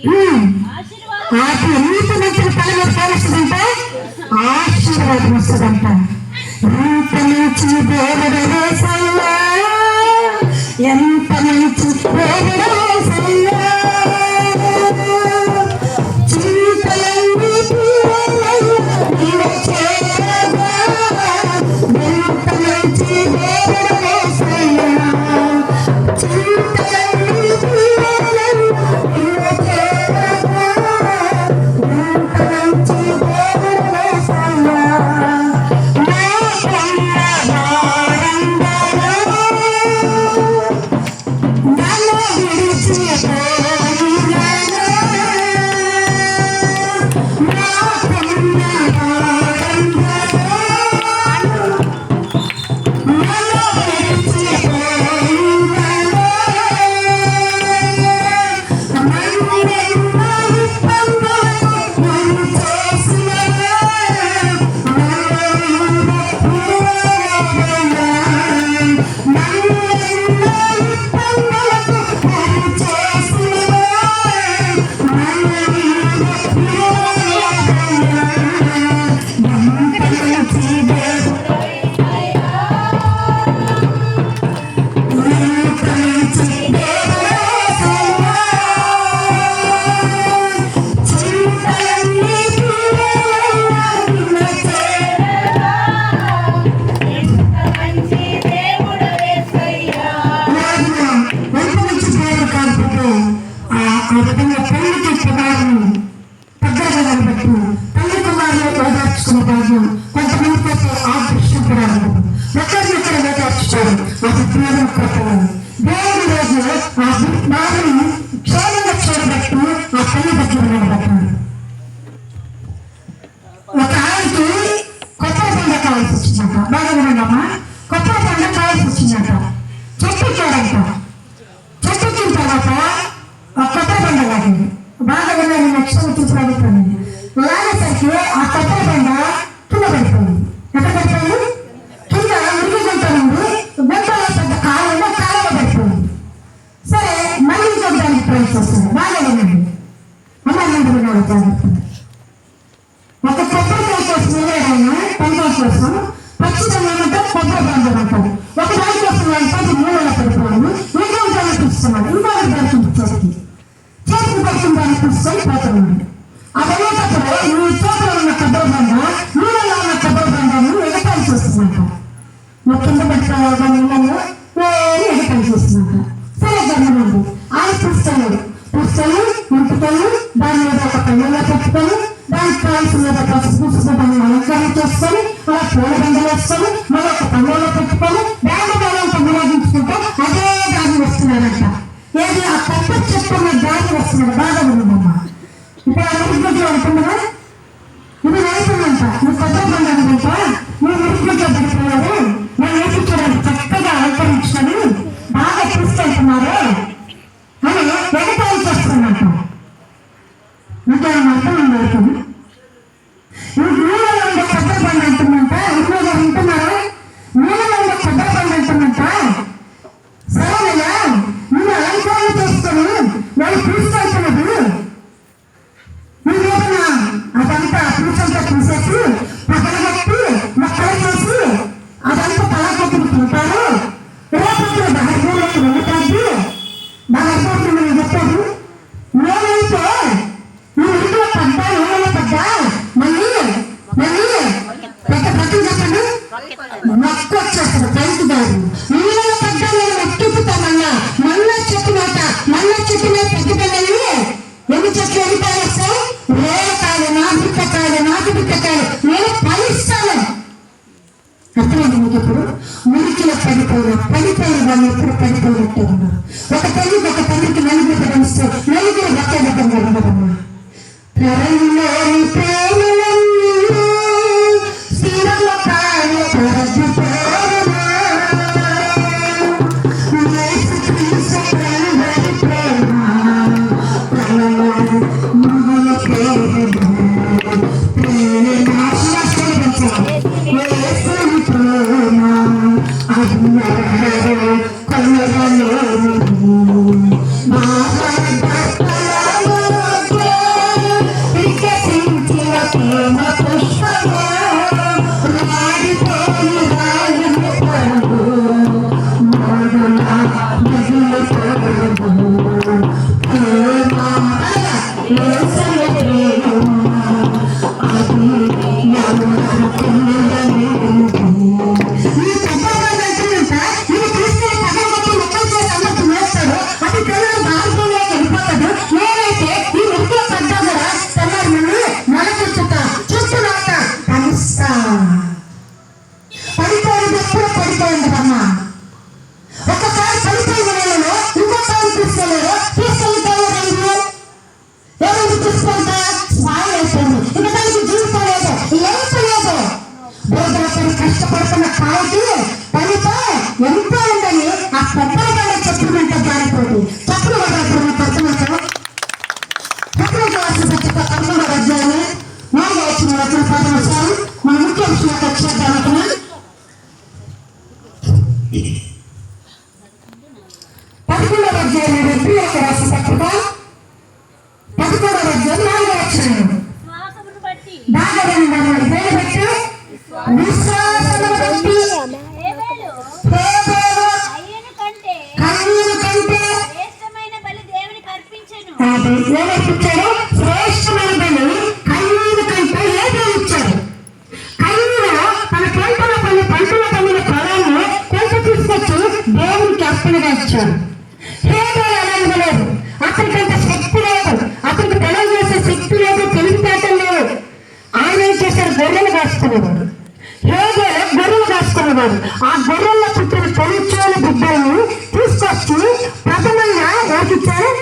ఆ నీతి మంత్రుల తల ఆశీర్వాదం. వస్తుందంట ఎంత మంచి దేవుడు ఎంత మంచి దేవుడు పండుగ కావాల్సి బాగా వినండమ్మా కొత్త పండుగ కావాల్సి వచ్చిందంట చెట్టు ఎక్కాడంట చెట్టు ఎక్కిన తర్వాత ఒక కొత్త పండు లాగింది బాగా విన్నాను నక్షత్రం తీసుకురాబోతుంది లాగేసరికి ఆ కొత్త పండుగ పండుగ ఖచ్చితంగా పచ్చిదనంతో కొబ్బరి బంధం అంటారు. ఒక దాని కోసం వెళ్తే మూలలో పడిపోయాడు ఇంకో దాన్ని పిలుస్తున్నాడు ఇంకో దానికి చేతికి చేతికి పక్షం దాన్ని పిలుచుకొని పోతున్నాడు అది వెళ్ళేటప్పుడు నీ చేతిలో ఉన్న కొబ్బరి బంధ నీళ్ళలో ఉన్న కొబ్బరి బంధాన్ని ఎగతాలు చేస్తున్నట్ట నువ్వు కింద పడిపోయావు నీళ్ళలో దానికి కావాల్సిన మీద పసుపు పుసుపు దాన్ని చేసుకొని అలా పూల బండలు వేసుకొని మళ్ళీ ఒక పళ్ళలో పెట్టుకొని దాని బలంతో వినియోగించుకుంటే అదే దాన్ని వస్తున్నాడంట ఏది ఆ పెద్ద చెప్పున్న దాన్ని వస్తున్నాడు బాగా ఉందమ్మా ఇప్పుడు ఆ మురుగుడ్లు అనుకున్నారా ఇది నడుతుందంట నువ్వు కొత్త బండి అనుకుంటా నువ్వు మురుగుడ్లో పడిపోయావు నేను వేపించడానికి చక్కగా అలంకరించుకొని బాగా తీసుకెళ్తున్నారు అని ఎగతాళి చేస్తున్నట్టు ఇంకేమైనా అర్థం ఉంది మళ్ళా పెద్ద పిల్లల్ని ఎన్ని చెట్లు ఎన్ని పాలిస్తాయి రేలకాయలు నాటుకాయలు నాటుకాయలు నేను పాలిస్తాను అర్థమైంది మీకు ఇప్పుడు? మురికిలో పడిపోయిన పడిపోయిన వాళ్ళు ఎప్పుడు పడిపోయినట్టే ఉన్నారు. ఒక తల్లి ఒక తల్లికి నలుగురు కలిస్తే నలుగురు ఒకే విధంగా ఉండదమ్మా త్వరలోని ఏమిచ్చారు శ్రేష్టమైన బలి కన్నీరు కంటే ఏదో ఇచ్చారు కన్నీరులో తన పంటల కొన్ని పంటల తమ్మిన పొలాన్ని కొంత తీసుకొచ్చి దేవునికి అప్పులుగా ఇచ్చారు ఏదో అనగలేదు అతనికి అంత శక్తి లేదు అతనికి పొలం చేసే శక్తి లేదు తెలివితేటలు లేదు ఆయన చేశారు? గొర్రెలు కాసుకునేవాడు హేగే గొర్రెలు చేసుకునేవారు ఆ గొర్రెల పుట్టిన తొలిచేల బిడ్డల్ని తీసుకొచ్చి ప్రథమంగా ఎవరికిచ్చారు